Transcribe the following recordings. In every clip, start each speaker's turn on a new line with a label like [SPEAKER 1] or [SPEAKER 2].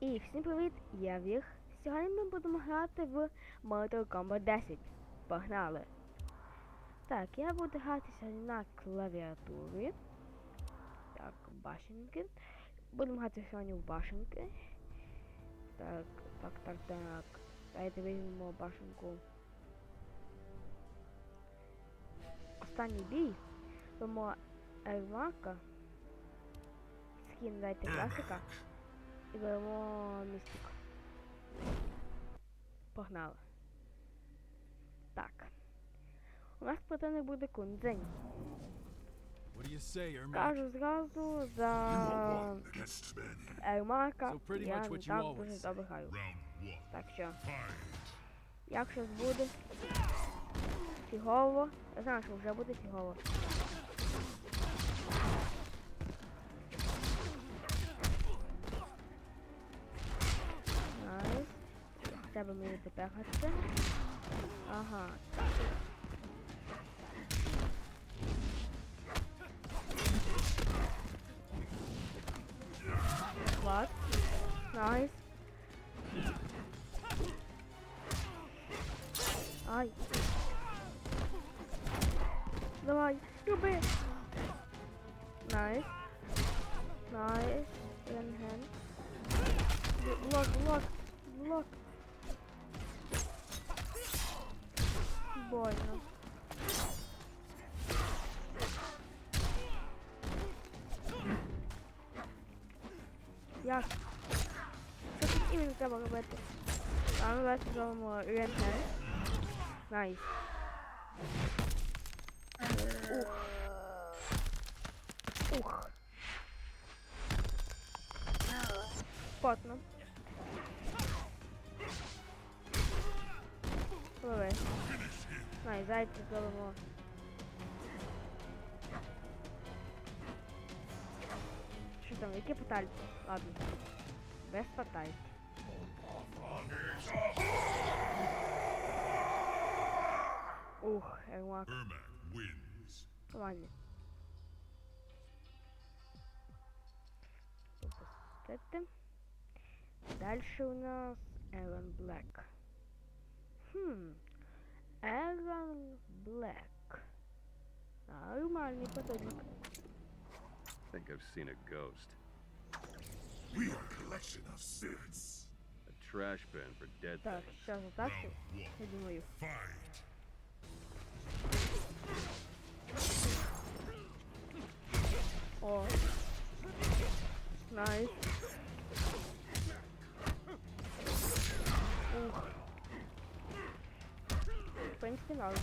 [SPEAKER 1] І всім привіт, я Вір. Сьогодні ми будемо грати в Mortal Kombat 10. Погнали! Так, я буду грати сьогодні на клавіатурі. Так, башенки. Будемо грати сьогодні в башенки. Так, так, так, так. Давайте візьмемо башенку. Останній бій. Беремо Ермака. Скін дайте класика. І беремо містик. Погнали. Так. У нас противник буде
[SPEAKER 2] Ermac?
[SPEAKER 1] Кажу зразу за
[SPEAKER 3] many.
[SPEAKER 1] Ермака. Я не так дуже добре граю. Так що, як щось буде фігово. Я знаю, що вже буде фігово. Треба мені допегатися. Ага. Клас. Найс. Ай. Давай, люби. Найс. Найс. Ренген. Блок, блок, блок. Больно. Як? Що тут іменно треба робити? А ну давайте зробимо рентген. Найс. Ух. Ух. Потно. Пливи. Найс, зайці зробимо. Що там, які фатальті? Ладно. Без фатальті. Ух, Ермак.
[SPEAKER 3] Ermac wins.
[SPEAKER 1] Ладно. Пропустити. Дальше у нас Эрон Блэк. Хм. Эрон Блэк. Нормальный потомок.
[SPEAKER 4] think I've seen a ghost.
[SPEAKER 3] We are a collection of spirits.
[SPEAKER 4] A trash bin for dead
[SPEAKER 1] Так,
[SPEAKER 4] things.
[SPEAKER 1] сейчас затащу.
[SPEAKER 3] Round one.
[SPEAKER 1] Я думаю.
[SPEAKER 3] Fight.
[SPEAKER 1] О. Найс. Ух. В принципе, надо.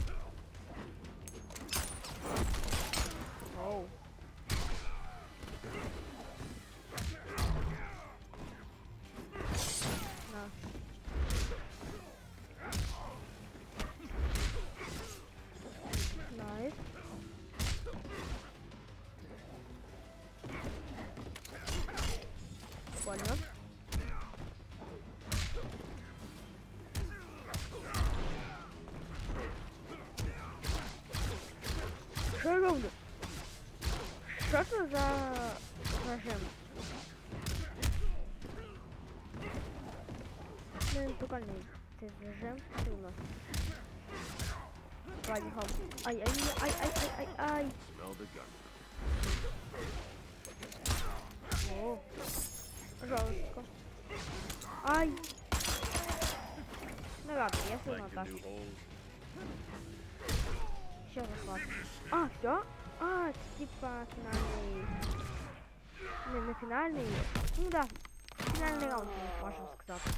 [SPEAKER 1] Оу. На. Найс. Понял. Що я роблю? Що це за режим? Ну, прикольний цей режим. Що у нас? Хоп. Ай, ай, ай, ай, ай, ай, ай. О, жорстко. Ай! Ну ладно, я
[SPEAKER 4] Like
[SPEAKER 1] так.
[SPEAKER 4] do holes.
[SPEAKER 1] Ще захват. А, все? А, типа фінальний. Не, не фінальний. Ну да. Фінальний раунд, можна сказати.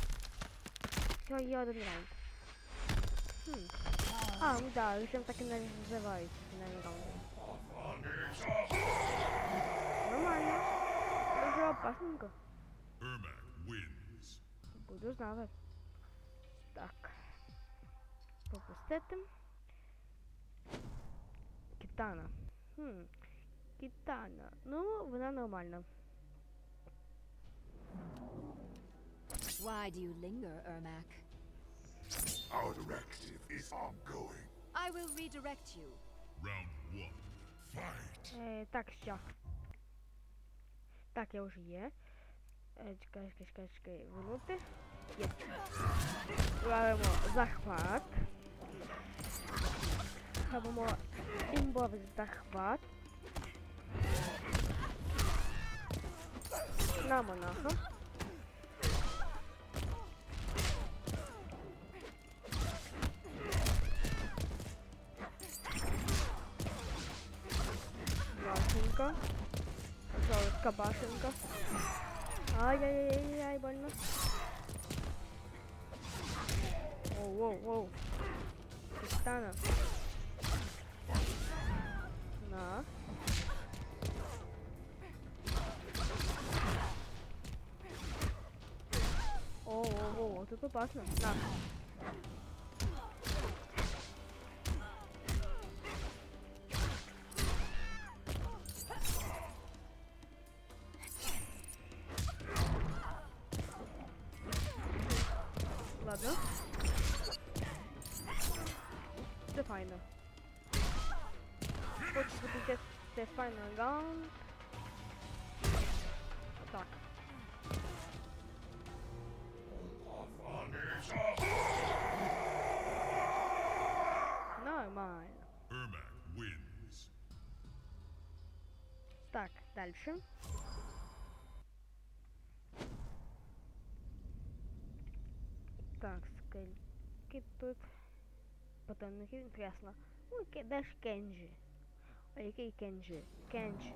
[SPEAKER 1] Все, є один раунд. Хм. А, ну да, режим так і не називається фінальний раунд. Нормально. Дуже опасненько. Буду знати. Так. Пропустити. Кітана. Хм. Кітана. Ну, вона нормальна.
[SPEAKER 5] Why do you linger, Ermac?
[SPEAKER 3] Our directive is ongoing.
[SPEAKER 5] I will redirect you.
[SPEAKER 3] Round one. Fight.
[SPEAKER 1] Е, так, що. Так, я вже є. Е, Чекай, чекай, чекай, чекай. Вернути. Є. Робимо захват. Робимо імбовий захват. На монаха. Башенка. Жорстка башенка. Ай-яй-яй-яй, больно. Воу, воу, воу. О, тут опасно. На. Ладно. Це файно. Хочу буде це файно раунд. Так. Дальше. Так, скільки тут батонників інтересно. Ну, ке- де ж Кенджі? А який Кенджі? Кенджі.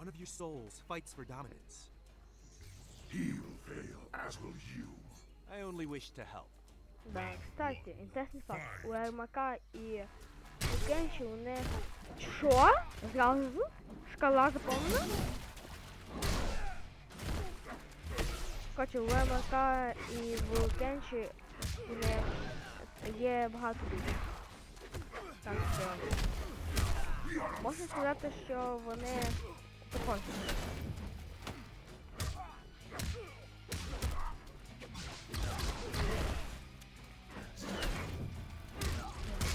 [SPEAKER 6] One of your souls fights for dominance.
[SPEAKER 3] He will fail, as will you.
[SPEAKER 6] I only wish to help.
[SPEAKER 1] Да, кстати, інтересний факт. У Ермака і у Кенші у них... Що? Зразу? Шкала заповнена? Короче, у Ермака і в у них є багато бій. Так що... Можна сказати, що вони похожі.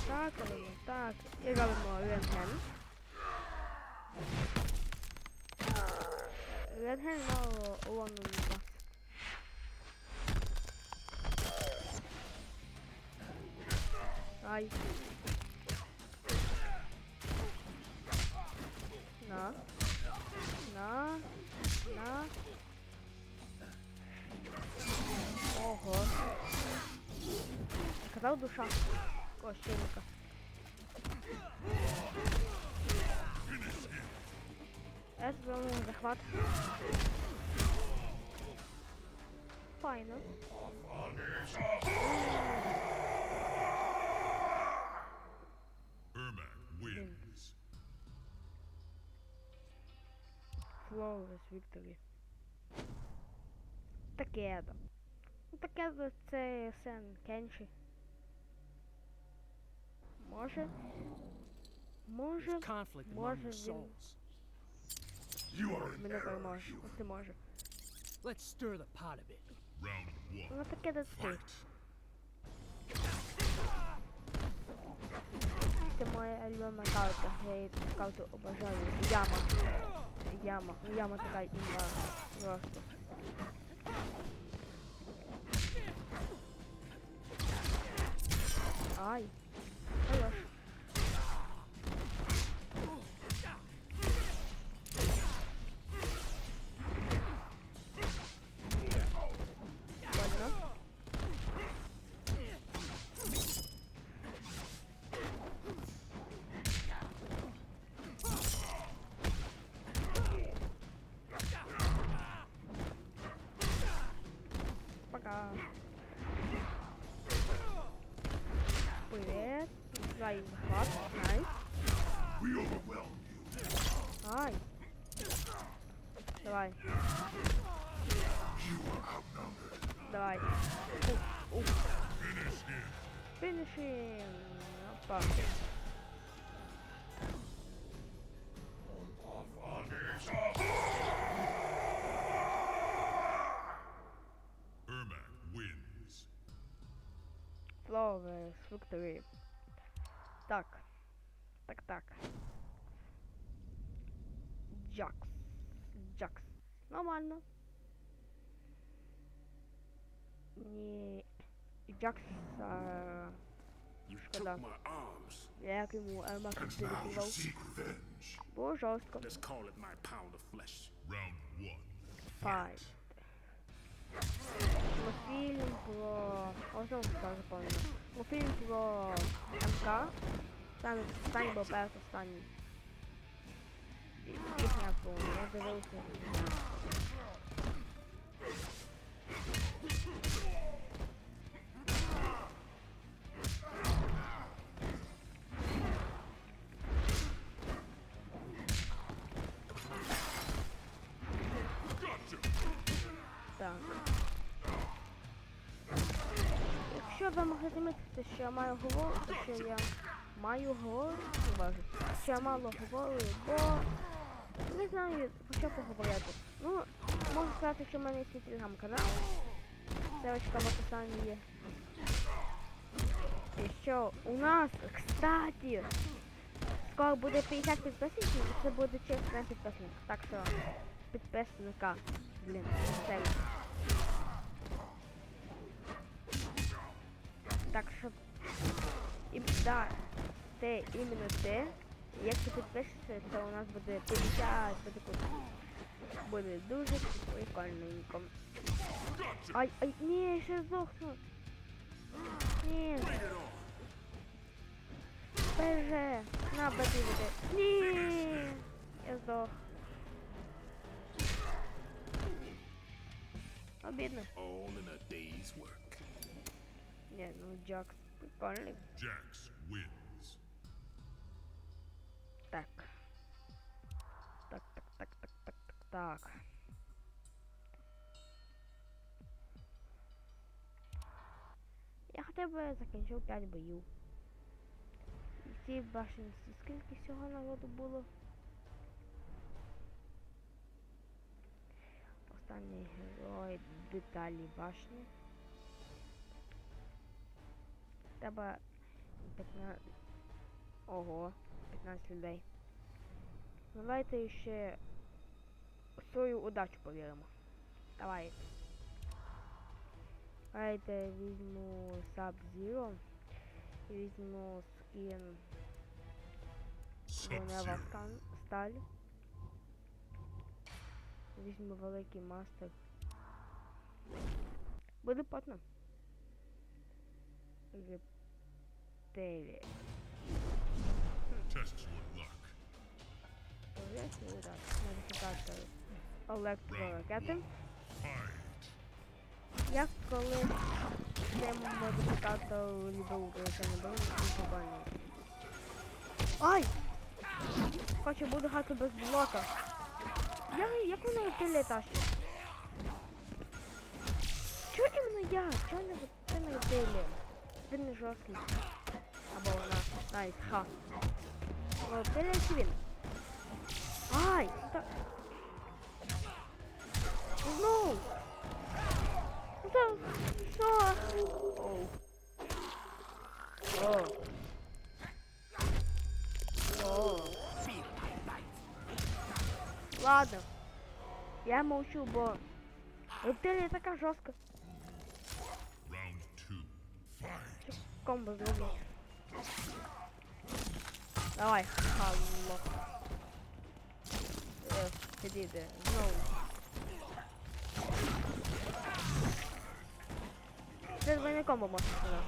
[SPEAKER 1] Так, так. І робимо рентген. Рентген мало урону не дасть. Ай. На. На. На. Ого. Казав душа. Кощельника. Это зробимо захват. Файно. Flawless victory. Такедо. Ну Такедо це сен Кенші. Може. Може. Може він.
[SPEAKER 3] You are in
[SPEAKER 1] мене
[SPEAKER 3] error,
[SPEAKER 1] переможе.
[SPEAKER 3] human.
[SPEAKER 1] Ось ти може.
[SPEAKER 7] Let's stir the pot a bit.
[SPEAKER 3] Round one.
[SPEAKER 1] Ну Такедо ти.
[SPEAKER 3] Fight.
[SPEAKER 1] Це моя альбома карта. Я її цю карту обожаю. Яма. Яма. Ну яма така імба. Просто. Ай. Давай. Давай. Финишим. Опа. Flawless victory. Так. Так, так. Джакс. Нормально. Ні.
[SPEAKER 3] Джакса.
[SPEAKER 1] Шкода. Як йому Ермак
[SPEAKER 3] телефонував.
[SPEAKER 1] Було жорстко. Файт. Мультфільм про... Ось вам скажу, певно. Мультфільм про МК. Там, останній був перед останній. Їх я дивився. Так. Якщо ви могли замітити, що я маю говору, то що я маю говору, не що я мало говорю, бо не знаю, про що поговорити. Ну, можу сказати, що в мене є свій телеграм-канал. Ссылочка в описанні є. І у нас, кстати, скоро буде 50 підписників, і це буде чесний підписник. Так що підписника. Блін, це. Так що. І да, це іменно те. Якщо підпишешся, то у нас буде 50 буде круто. Буде дуже прикольненько. Ай, ай, ні, ще здохну. Ні. Беже. На, беди. Ні. Я здох. Обідно. Ні, ну Джакс прикольний.
[SPEAKER 3] Jax wins.
[SPEAKER 1] Так. Я хоча б закінчив 5 боїв. І в цій башенці скільки всього народу було? Останній герой деталі башні. Треба 15... Ого, 15 людей. Давайте ще в свою удачу повіримо. Давай. Давайте візьму Sub-Zero. Візьму скін
[SPEAKER 3] Sub-Zero.
[SPEAKER 1] сталь. Візьму великий мастер. Буде потно. Рептилія.
[SPEAKER 3] Test your luck.
[SPEAKER 1] Повісно, так. Модифікатор електроракети.
[SPEAKER 3] Fight.
[SPEAKER 1] Я коли цим модифікатор любив не був він прикольний. Ай! Хочу буду грати без блока. Я, як вона рептилія тащить? Чого іменно я? Чого не це не рептилія? Він не жорсткий. Або вона. Найс, ха. Рептилія чи він? Ай! Та... Знову! Ну то що? Оу. О. О. Ладно. Я молчу, бо рептилія така жорстка.
[SPEAKER 3] Round two. Fight.
[SPEAKER 1] Комбо зроблю. Давай, халло. Е, Сидіти, знову. Це двойне комбо можна сказати.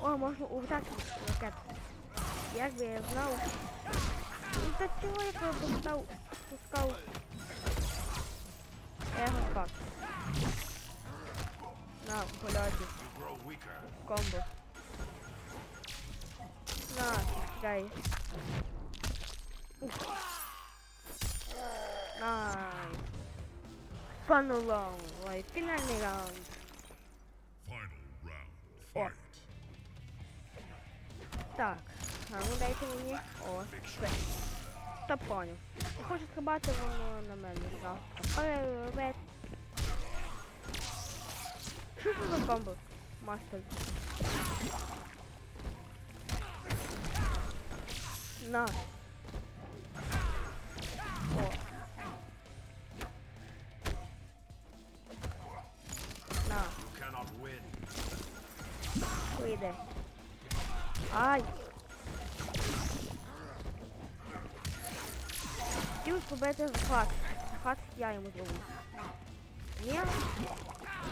[SPEAKER 1] О, можна увтати ракет. Як би я знав. Ну та чого я пропускав, пускав? На, польоті. Комбо. На, дай. Ух. Найс. Final round, like фінальний раунд.
[SPEAKER 3] Final round. Fight.
[SPEAKER 1] Так, а ну дайте мені. О. Та поняв. Я хочу стрибати, воно на мене зразу. Привет. Що це за комбо? Мастер. На. О. Хотів побити захват. Захват я йому зроблю. Ні?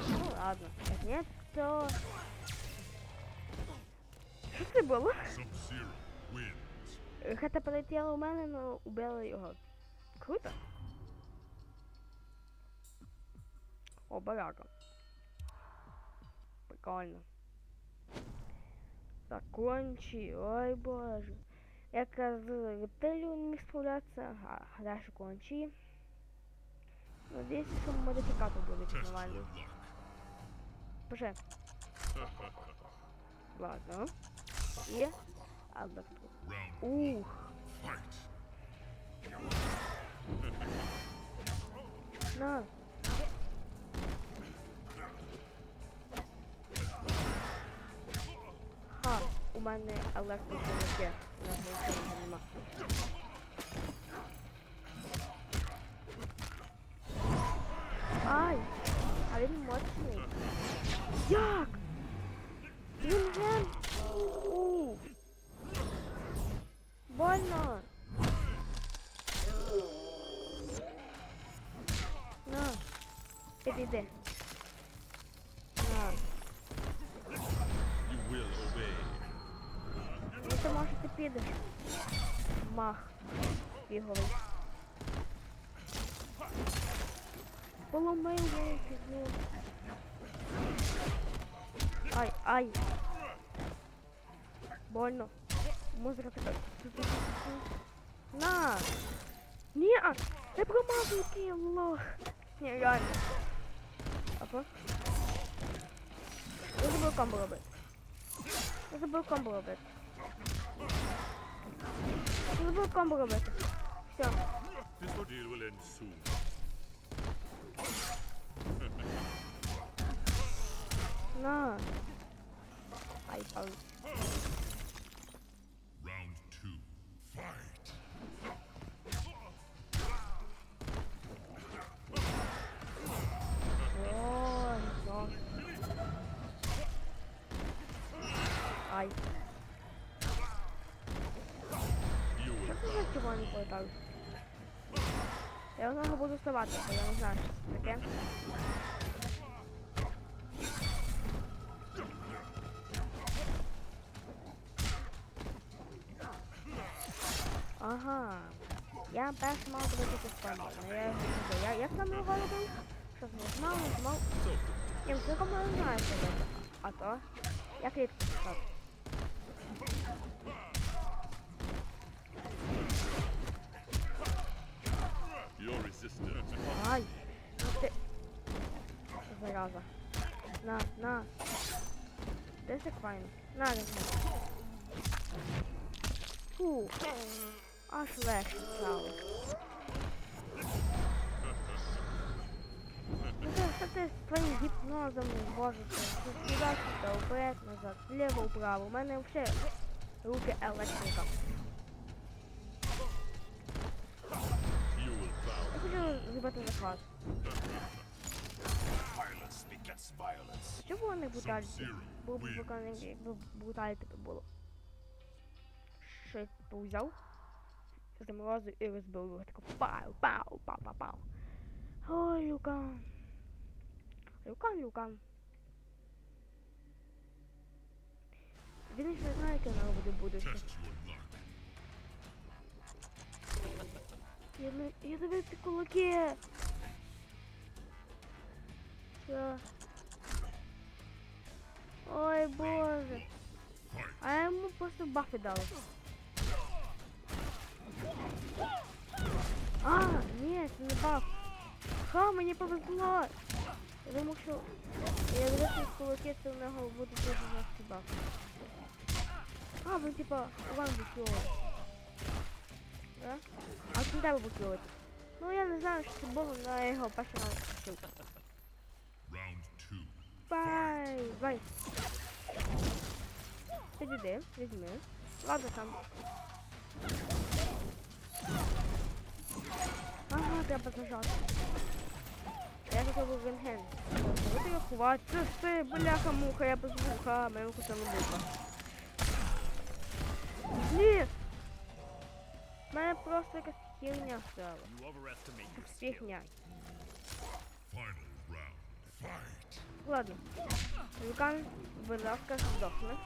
[SPEAKER 1] Ну ладно. Як ні, то... Що це було? Хата полетіла у мене, але убили його. Круто. О, барака. Прикольно. Так, кончі, ой боже. Я з рептилію не міг справлятися, а далі кончі. Надіюсь, що модифікатор буде
[SPEAKER 3] luck.
[SPEAKER 1] Поже. Ладно. Адапт.
[SPEAKER 3] Round
[SPEAKER 1] Ух. На. Ха, у мене електроколоке. У нас нічого нема. Ай! А він моцний. Як? Мах. Біговий. Поломив його фігню. Ай, ай. Больно. Музика така. На! Ні! Я промазав який лох. Ні, реально. Опа. Я забув комбо робити. Я забув комбо робити. Я забув комбо робити. Все.
[SPEAKER 3] This ordeal will end soon.
[SPEAKER 1] На. Ай, палець. Червоний портал? Я одного буду вставати, бо я не знаю, таке. Ага. Я перший мав зробити спаму, але я його не знаю. Я, як там його робив? Що нажимав, нажимав? Ні, ну цілком не знаю, що робити. А то? Я клітку писав. Ай! Ти... Зараза. На, на. Де це файно? На, знаю. Фу. Аж легше стало. Ну це що ти з твоїм гіпнозом зможеш. Тут сюди, сюди, вперед, назад, вліво, вправо. У мене взагалі руки електрика. Зробити захват. Що було не?
[SPEAKER 3] Sub-Zero
[SPEAKER 1] Було б
[SPEAKER 3] wins.
[SPEAKER 1] виконання, якби брутальці би було. Щось взяв, і розбив його. Тако пау, пау, пау, пау, пау. Ой, Люкан. Люкан, Люкан. Він ще знає, яке воно буде будущее. Я, не- я дивився кулаки. Що? Ой, боже. А я йому просто бафи дали. А, ні, це не баф. Ха, мені повезло. Я думав, що я дивився кулаки, це в нього буде дуже баф. А, він типа уран виклює. Да? А не треба виклювати. Ну я не знаю, що це було, але я його перший раз.
[SPEAKER 3] Round.
[SPEAKER 1] Бай, бай. Підійди, візьми. Ладно сам. Ага, треба зажати. Я хотів був рентген. Зробити його Хватит ти, бляха-муха, я без вуха, мене вкусила муха. Ні! Мене просто якась херня стала. Фігня. Ладно. Вулкан, будь ласка, здохне.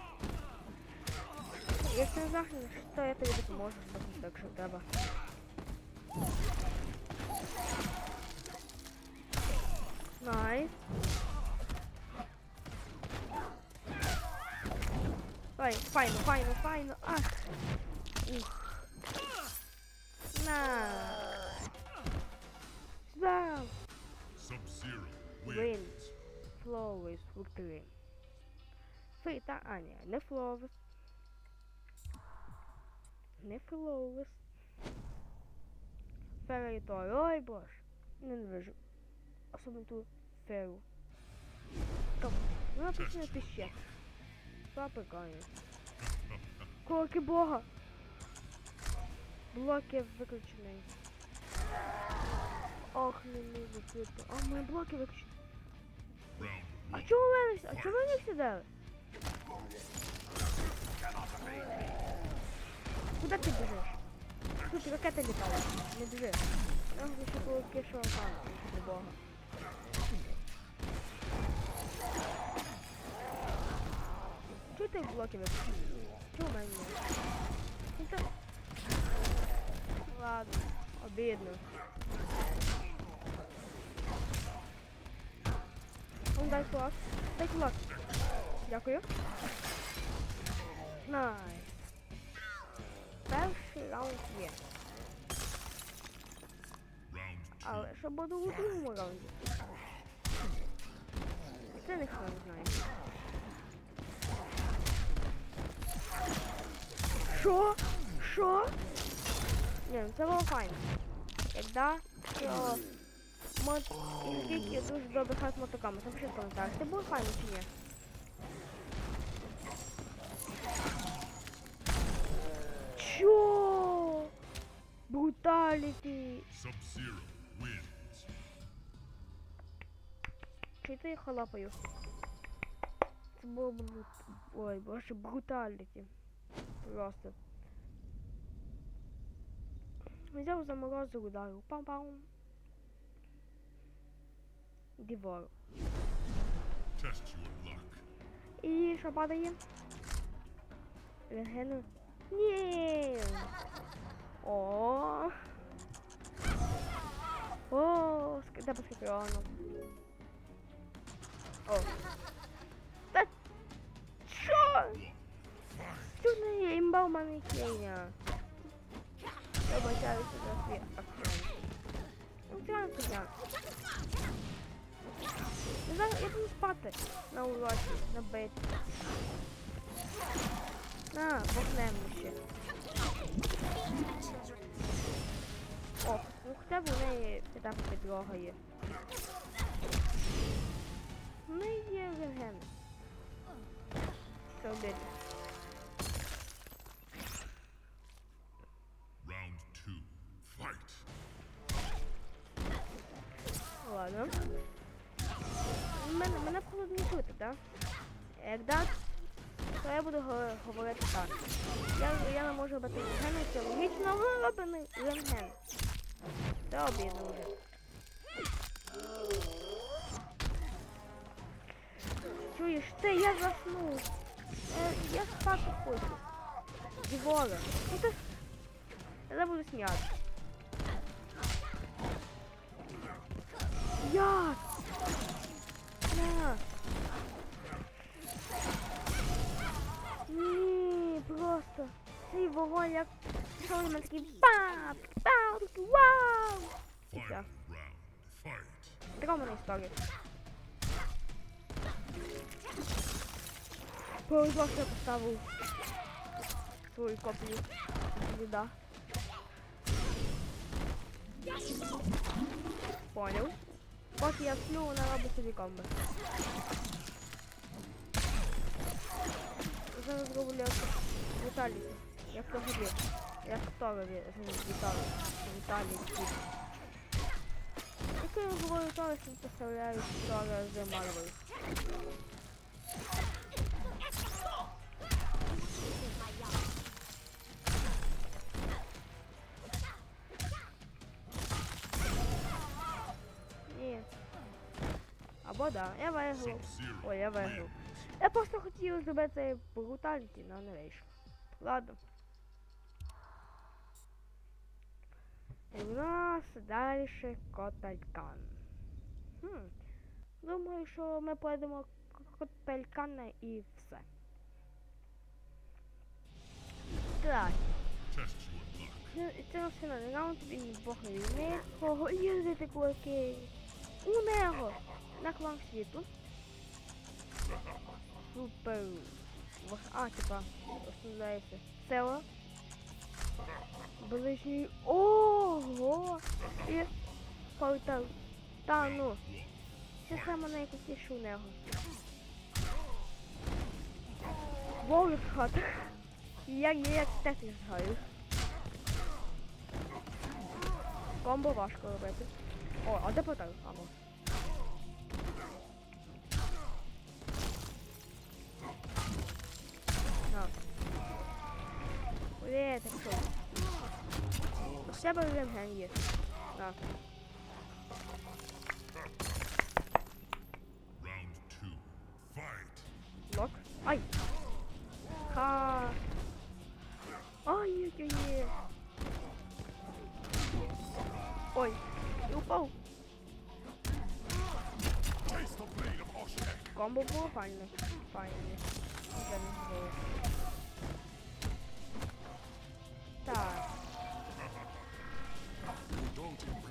[SPEAKER 1] Якщо не здохнеш, то я тобі допоможу здохнути, якщо треба. Найс. Фай, файно, файно, файно. Ах. Ух. На. Сюда.
[SPEAKER 3] Sub-Zero
[SPEAKER 1] wins. Flawless victory. Фейта, а ні, не Flawless. Не Flawless. Ферритор, ой боже. Ненавижу. Особенно ту феру. Стоп. Вона почне. Це прикольно. Кулаки бога. Блоки виключені. Ох, не можу пити. А, мої блоки виключені.
[SPEAKER 3] Round
[SPEAKER 1] А
[SPEAKER 3] one.
[SPEAKER 1] чого ви не А чого ви не сідали? Куди ти біжиш? Тут ракета літала. Не біжи. Я хочу, щоб було кишого пана, до бога. Чого ти блоки виключив? Чого в мене? ні? Ну то... Ладно, обідно. Он дай кулак. Дай кулак. Дякую. Найс. Перший раунд є. Але що буде у другому раунді? Це ніхто не знає. Що? Що? Ні, ну це було файно. Як да, що мод Ільгіки дуже добре грати мотоками. Напиши в коментарях. Це було файно чи ні? Чо? Бруталіті. Чи ти халапаю? Це було брут... Ой, боже, бруталіті. Просто. Взяв заморозив ударив. Пам-пам. Дівору.
[SPEAKER 3] Test your luck.
[SPEAKER 1] І що падає? Рентгену. Ні. О. О, ск- де поскріпіону. О. Та що? Тут не є імба в мене хейня. Я бачаюся свій акцент. Ну, сказав. Я зараз я буду спати на уроці, на бит. На, бахнемо ще. О, ну хоча б у неї там підлога є. У неї є рентген. Це обід. Так? Як да, то я буду говорити так. Я, я не можу робити рентген, це логічно, робимо рентген. Це обідно вже. Чуєш, ти, я заснув. Е, я спати хочу. Дівола. Ну ти... Я буду сміятися. Як? Цей вогонь як пішов і такий бам! Бам! Вау! І все. Така в мене історія. Повезло, що я поставив свою копію віда. Поняв. Поки я сплю, вона робить собі комби. Зараз роблю Віталій. Як то тобі. Як Торові. Віталій. Віталій. Поки я говорю Торис, не представляю Тора з Марвел. Ні. Або да, я виграв. Ой, я виграв. Я просто хотів зробити бруталіті, але не вийшло. Ладно. І в нас далі Котелькан. Хм. Думаю, що ми поїдемо к- Котелькана і все. Так. Ну, Це все на раунд, він бог не вміє кого їздити кулаки. У нього на клан світу. Супер. А, типа, розповідається. Село. Ближній. Ого! І портал. Та ну. Це саме найкрутіше у нього. Вовк хата. Як я як тетріс граю. Комбо важко робити. О, а де портал? Або. Ой, так що? У себе рентген є. На.
[SPEAKER 3] Round two. Fight.
[SPEAKER 1] Лок. Ай! Ха! Ай-яй-яй! Ой, і упав.
[SPEAKER 3] Taste the blade of Oshtek.
[SPEAKER 1] Комбо було файне. Файне. Вже не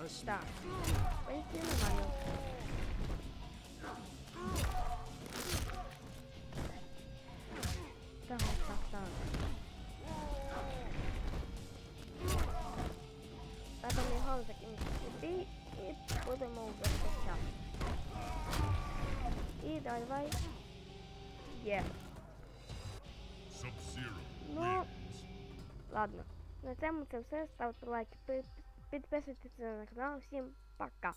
[SPEAKER 1] В принципі, нормально. Так, так, так. Треба його закінчити бій і будемо вбиватися. І давай. Є.
[SPEAKER 3] Sub-Zero
[SPEAKER 1] Ну, ладно. На цьому це все. Ставте лайки, підписуйтесь на канал. Всім пока.